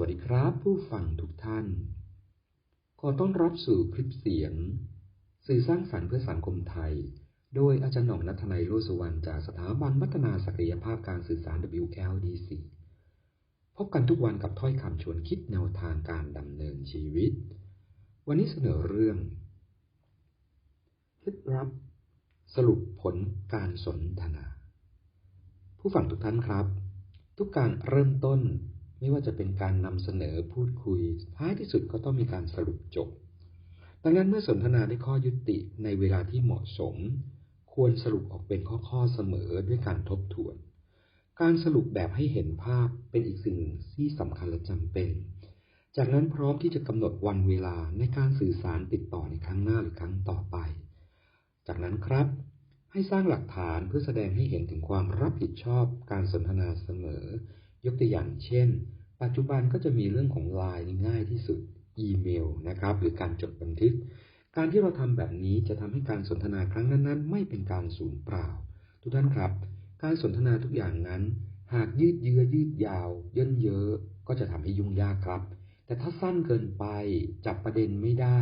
วัสดีครับผู้ฟังทุกท่าน ขอต้อนรับสู่คลิปเสียง สื่อสร้างสรรค์เพื่อสังคมไทย โดยอาจารย์หน่องนัทนัยโลสุวรรณจากสถาบันพัฒนาศักยภาพการสื่อสาร WLDC พบกันทุกวันกับถ้อยคำชวนคิดแนวทางการดำเนินชีวิต วันนี้เสนอเรื่องเคล็ดลับ สรุปผลการสนทนา ผู้ฟังทุกท่านครับ ทุกการเริ่มต้น ไม่ว่าจะเป็นการนำเสนอพูดคุย ท้ายที่สุดก็ต้องมีการสรุปจบ ดังนั้นเมื่อสนทนาได้ข้อยุติในเวลาที่เหมาะสม ควรสรุปออกเป็นข้อๆเสมอด้วยการทบทวน การสรุปแบบให้เห็นภาพเป็นอีกสิ่งที่สำคัญและจำเป็น จากนั้นพร้อมที่จะกำหนดวันเวลาในการสื่อสารติดต่อในครั้งหน้าหรือครั้งต่อไป จากนั้นครับให้สร้างหลักฐานเพื่อแสดงให้เห็นถึงความรับผิดชอบการสนทนาเสมอ ยกตัวอย่างเช่น ปัจจุบันก็จะมีเรื่องของไลน์ง่ายที่สุดอีเมลนะครับ หรือการจดบันทึก การที่เราทำแบบนี้จะทำให้การสนทนาครั้งนั้นๆ ไม่เป็นการสูญเปล่า ทุกท่านครับ การสนทนาทุกอย่างนั้น หากยืดเยื้อยืดยาว เยินเยอะก็จะทำให้ยุ่งยากครับ แต่ถ้าสั้นเกินไปจับประเด็นไม่ได้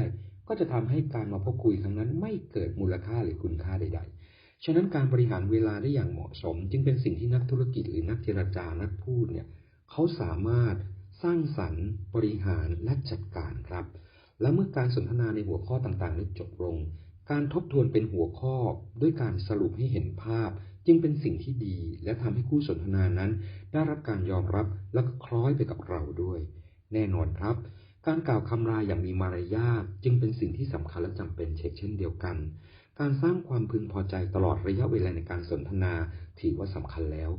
ก็จะทำให้การมาพบคุยครั้งนั้นไม่เกิดมูลค่าหรือคุณค่าใด ๆ ฉะนั้นการบริหารเวลาได้อย่างเหมาะสม จึงเป็นสิ่งที่นักธุรกิจหรือนักเจรจานักพูดเนี่ยเขาสามารถสร้างสรรค์ บริหารและจัดการครับ และเมื่อการสนทนาในหัวข้อต่างๆ ได้จบลง การทบทวนเป็นหัวข้อด้วยการสรุปให้เห็นภาพ จึงเป็นสิ่งที่ดี และทำให้คู่สนทนานั้น ได้รับการยอมรับและก็คล้อยไปกับเราด้วย แน่นอนครับ การกล่าวคำลาอย่างมีมารยาทจึงเป็นสิ่งที่สำคัญและจำเป็นเช่นเช่นเดียวกัน การสร้างความพึงพอใจตลอดระยะเวลาในการสนทนาถือว่าสำคัญแล้ว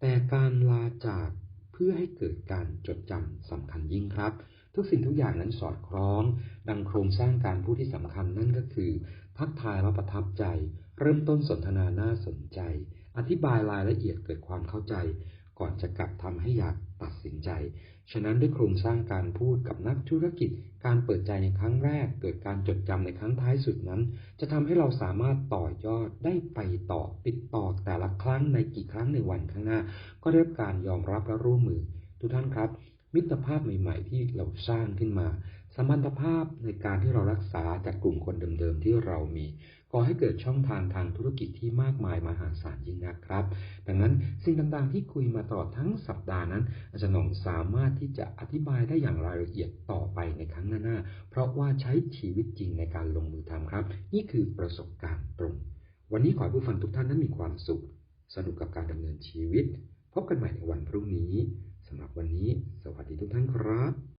แต่การลาจากเพื่อให้เกิดการจดจำสำคัญยิ่งครับ ทุกสิ่งทุกอย่างนั้นสอดคล้อง ดังโครงสร้างการพูดที่สำคัญนั่นก็คือ ทักทายและประทับใจ เริ่มต้นสนทนาน่าสนใจ อธิบายรายละเอียดเกิดความเข้าใจ ก่อนจะกลับทำให้อยากตัดสินใจ ฉะนั้นด้วยโครงสร้างการพูดกับนักธุรกิจ การเปิดใจในครั้งแรก เกิดการจดจำในครั้งท้ายสุดนั้น จะทำให้เราสามารถต่อยอดได้ไปต่อติดต่อแต่ละครั้งในกี่ครั้งในวันข้างหน้า ก็ได้รับการยอมรับและร่วมมือ ทุกท่านครับ มิตรภาพใหม่ ๆ ที่เราสร้างขึ้นมา สมรรถภาพในการที่เรารักษาจากกลุ่มคนเดิมๆที่เรามีก่อให้เกิดช่องทางทางธุรกิจที่มากมายมหาศาลยิ่งนะครับ ดังนั้นสิ่งต่างๆที่คุยมาตลอดทั้งสัปดาห์นั้น อาจารย์หน่องสามารถที่จะอธิบายได้อย่างรายละเอียดต่อไปในครั้งหน้าๆเพราะว่าใช้ชีวิตจริงในการลงมือทำครับ นี่คือประสบการณ์ตรง วันนี้ขอให้ผู้ฟังทุกท่านนั้นมีความสุข สนุกกับการดำเนินชีวิต พบกันใหม่ในวันพรุ่งนี้สำหรับวันนี้ สวัสดีทุกท่านครับ